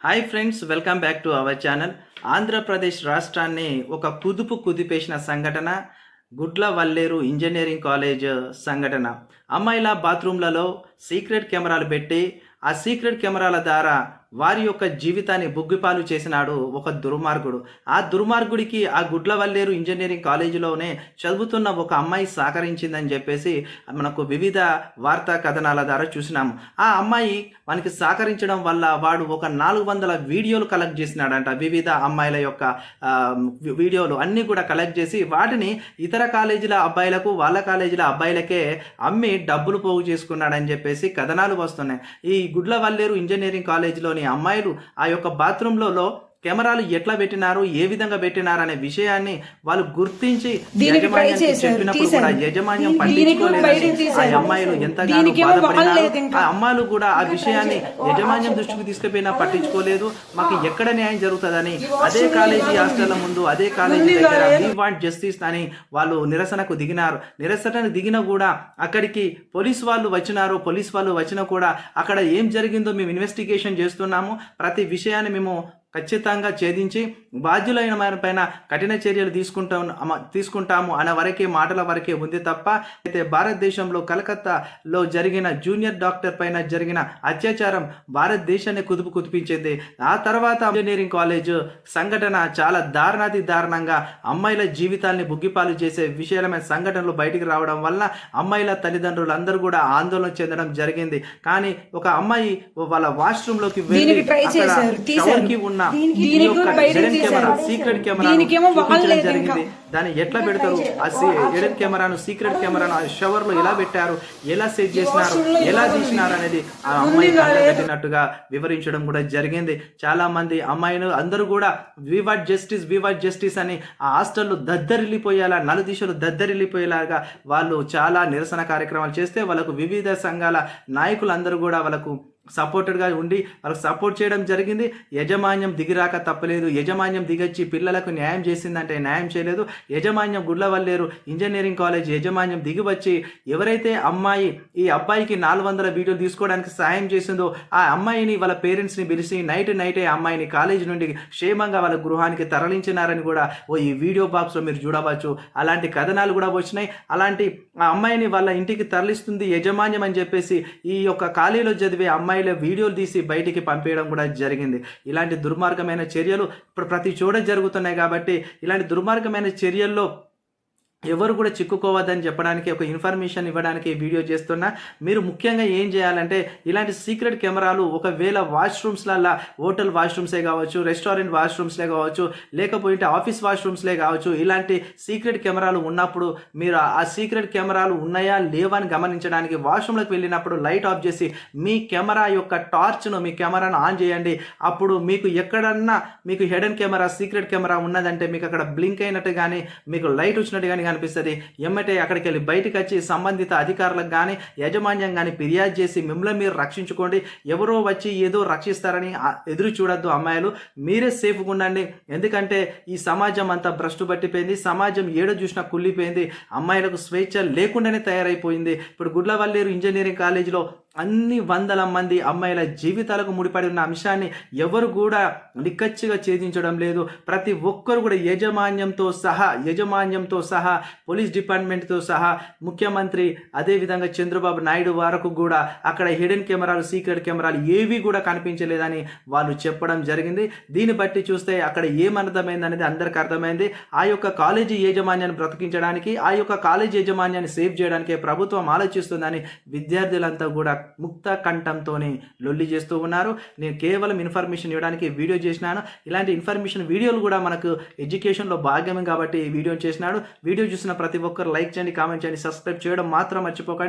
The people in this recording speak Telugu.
Hi friends welcome back to our channel Andhra Pradesh రాష్ట్రాన్ని ఒక కుదుపు కుదిపేసిన సంఘటన గుడ్ల వల్లేరు ఇంజనీరింగ్ కాలేజ్ సంఘటన. అమ్మాయిల బాత్రూంలలో సీక్రెట్ కెమెరాలు పెట్టి ఆ సీక్రెట్ కెమెరాల ద్వారా వారి యొక్క జీవితాన్ని బొగ్గిపాలు చేసినాడు ఒక దుర్మార్గుడు. ఆ దుర్మార్గుడికి ఆ గుడ్ల వల్లేరు ఇంజనీరింగ్ కాలేజీలోనే చదువుతున్న ఒక అమ్మాయి సహకరించిందని చెప్పేసి మనకు వివిధ వార్తా కథనాల ద్వారా చూసినాము. ఆ అమ్మాయి మనకి సహకరించడం వల్ల వాడు ఒక నాలుగు వందల వీడియోలు కలెక్ట్ చేసినాడంట. వివిధ అమ్మాయిల యొక్క వీడియోలు అన్నీ కూడా కలెక్ట్ చేసి వాటిని ఇతర కాలేజీల అబ్బాయిలకు వాళ్ళ కాలేజీల అబ్బాయిలకే అమ్మి డబ్బులు పోగు చేసుకున్నాడని చెప్పేసి కథనాలు వస్తున్నాయి. ఈ గుడ్ల వల్లేరు ఇంజనీరింగ్ కాలేజీలోని అమ్మాయిలు ఆ యొక్క బాత్రూంలలో కెమెరాలు ఎట్లా పెట్టినారు ఏ విధంగా పెట్టినారు అనే విషయాన్ని వాళ్ళు గుర్తించి యజమాన్యానికి చెప్పినప్పుడు కూడా. యజమాన్యం ఆ. అమ్మాయిలు ఎంతగానో బాధపడినారు. ఆ అమ్మాయిలు కూడా ఆ విషయాన్ని యజమాన్యం దృష్టికి తీసుకుపోయినా పట్టించుకోలేదు మాకు ఎక్కడ న్యాయం జరుగుతుందని అదే కాలేజీ హాస్టల్ ముందు అదే కాలేజీ దగ్గర వీ వాంట్ జస్టిస్ అని వాళ్ళు నిరసనకు దిగినారు నిరసనకు దిగినా కూడా అక్కడికి పోలీస్ వాళ్ళు వచ్చినారు పోలీస్ వాళ్ళు వచ్చినా కూడా అక్కడ ఏం జరిగిందో మేము ఇన్వెస్టిగేషన్ చేస్తున్నాము ప్రతి విషయాన్ని మేము ఖచ్చితంగా ఛేదించి బాధ్యులైన వారి పైన కఠిన చర్యలు తీసుకుంటాం తీసుకుంటాము అనే వరకే మాటల వరకే ఉంది తప్ప అయితే భారతదేశంలో కలకత్తాలో జరిగిన జూనియర్ డాక్టర్ పైన జరిగిన అత్యాచారం భారతదేశాన్ని కుదుపు కుదిపించింది. ఆ తర్వాత ఇంజనీరింగ్ కాలేజ్ సంఘటన చాలా దారుణాతి దారుణంగా అమ్మాయిల జీవితాల్ని బుగ్గిపాలు చేసే విషయాలమైన సంఘటనలు బయటికి రావడం వల్ల అమ్మాయిల తల్లిదండ్రులు అందరూ కూడా ఆందోళన చెందడం జరిగింది. కానీ ఒక అమ్మాయి వాళ్ళ వాష్రూమ్లోకి వెళ్ళి దీనికి ఉన్న కెమెరా. సీక్రెట్ జరిగింది. దాన్ని ఎట్లా పెడతారు? ఆ ఎడెన్ కెమెరాను సీక్రెట్ కెమెరాను ఆ షవర్లో ఎలా పెట్టారు? ఎలా సెట్ చేసినారు? ఎలా తీసినారు అనేది ఆ అమ్మాయి కట్టినట్టుగా వివరించడం కూడా జరిగింది. చాలా మంది అమ్మాయిలు అందరూ కూడా వివాట్ జస్టిస్ వివాట్ జస్టిస్ అని ఆ హాస్టల్లో దద్దరిల్లిపోయేలా నలుదిశలు దద్దరిల్లిపోయేలాగా వాళ్ళు చాలా నిరసన కార్యక్రమాలు చేస్తే వాళ్ళకు వివిధ సంఘాల నాయకులందరూ కూడా వాళ్ళకు సపోర్టెడ్గా ఉండి వాళ్ళకి సపోర్ట్ చేయడం జరిగింది. యజమాన్యం దిగిరాక తప్పలేదు. యజమాన్యం దిగొచ్చి పిల్లలకు న్యాయం చేసిందంటే న్యాయం చేయలేదు. యజమాన్యం గుడ్లవల్లేరు ఇంజనీరింగ్ కాలేజ్ యజమాన్యం దిగివచ్చి ఎవరైతే అమ్మాయి ఈ అబ్బాయికి నాలుగు వందల వీడియోలు తీసుకోవడానికి సహాయం చేసిందో ఆ అమ్మాయిని వాళ్ళ పేరెంట్స్ని పిలిచి నైట్ నైటే ఆ అమ్మాయిని కాలేజ్ నుండి క్షేమంగా వాళ్ళ గృహానికి తరలించినారని కూడా ఓ ఈ వీడియో బాక్స్లో మీరు చూడవచ్చు. అలాంటి కథనాలు కూడా వచ్చినాయి. అలాంటి ఆ అమ్మాయిని వాళ్ళ ఇంటికి తరలిస్తుంది యజమాన్యం అని చెప్పేసి ఈ యొక్క కాలేజీలో చదివే అమ్మాయిల వీడియోలు తీసి బయటికి పంపేయడం కూడా జరిగింది. ఇలాంటి దుర్మార్గమైన చర్యలు ఇప్పుడు ప్రతి చోట జరుగుతున్నాయి కాబట్టి ఇలాంటి దుర్మార్గమైన చర్యల్లో ఎవరు కూడా చిక్కుకోవద్దని చెప్పడానికి ఒక ఇన్ఫర్మేషన్ ఇవ్వడానికి వీడియో చేస్తున్నా. మీరు ముఖ్యంగా ఏం చేయాలంటే ఇలాంటి సీక్రెట్ కెమెరాలు ఒకవేళ వాష్రూమ్స్లల్లా హోటల్ వాష్రూమ్సే కావచ్చు రెస్టారెంట్ వాష్రూమ్స్లే కావచ్చు లేకపోతే ఆఫీస్ వాష్రూమ్స్లే కావచ్చు ఇలాంటి సీక్రెట్ కెమెరాలు ఉన్నప్పుడు మీరు ఆ- సీక్రెట్ కెమెరాలు ఉన్నాయా లేవా అని గమనించడానికి వాష్రూమ్లోకి వెళ్ళినప్పుడు లైట్ ఆఫ్ చేసి మీ కెమెరా యొక్క టార్చ్ను మీ కెమెరాను ఆన్ చేయండి. అప్పుడు మీకు ఎక్కడన్నా మీకు హెడెన్ కెమెరా సీక్రెట్ కెమెరా ఉన్నదంటే మీకు అక్కడ బ్లింక్ అయినట్టు కానీ మీకు లైట్ వచ్చినట్టు కానీ అనిపిస్తుంది. ఎమ్మటే అక్కడికి వెళ్ళి బయటకు వచ్చి సంబంధిత అధికారులకు కానీ యాజమాన్యం కానీ ఫిర్యాదు చేసి మిమ్మల్ని మీరు రక్షించుకోండి. ఎవరో వచ్చి ఏదో రక్షిస్తారని ఎదురు చూడొద్దు అమ్మాయిలు. మీరే సేఫ్గా ఉండండి. ఎందుకంటే ఈ సమాజం అంతా భ్రష్టు పట్టిపోయింది. సమాజం ఏడ చూసినా కుళ్ళిపోయింది. అమ్మాయిలకు స్వేచ్ఛ లేకుండానే తయారైపోయింది. ఇప్పుడు గుడ్లవల్లేరు ఇంజనీరింగ్ కాలేజీలో అన్ని వందల మంది అమ్మాయిల జీవితాలకు ముడిపడి ఉన్న అంశాన్ని ఎవరు కూడా నిక్కచ్చిగా ఛేదించడం లేదు. ప్రతి ఒక్కరు కూడా యజమాన్యంతో సహా యజమాన్యంతో సహా పోలీస్ డిపార్ట్మెంట్తో సహా ముఖ్యమంత్రి అదేవిధంగా చంద్రబాబు నాయుడు వరకు కూడా అక్కడ హిడెన్ కెమెరాలు సీక్రెట్ కెమెరాలు ఏవి కూడా కనిపించలేదని వాళ్ళు చెప్పడం జరిగింది. దీన్ని బట్టి చూస్తే అక్కడ ఏమర్థమైంది అనేది అందరికి అర్థమైంది. ఆ యొక్క కాలేజీ యాజమాన్యాన్ని బ్రతికించడానికి ఆ యొక్క కాలేజీ యాజమాన్యాన్ని సేవ్ చేయడానికి ప్రభుత్వం ఆలోచిస్తుందని విద్యార్థులంతా కూడా ముక్త కంఠంతోనే లొల్లి చేస్తూ ఉన్నారు. నేను కేవలం ఇన్ఫర్మేషన్ ఇవ్వడానికి వీడియో చేసినాను. ఇలాంటి ఇన్ఫర్మేషన్ వీడియోలు కూడా మనకు ఎడ్యుకేషన్లో భాగమే కాబట్టి ఈ వీడియో చేసినాడు. వీడియో చూసిన ప్రతి ఒక్కరు లైక్ చేయండి కామెంట్ చేయండి సబ్స్క్రైబ్ చేయడం మాత్రం మర్చిపోకండి.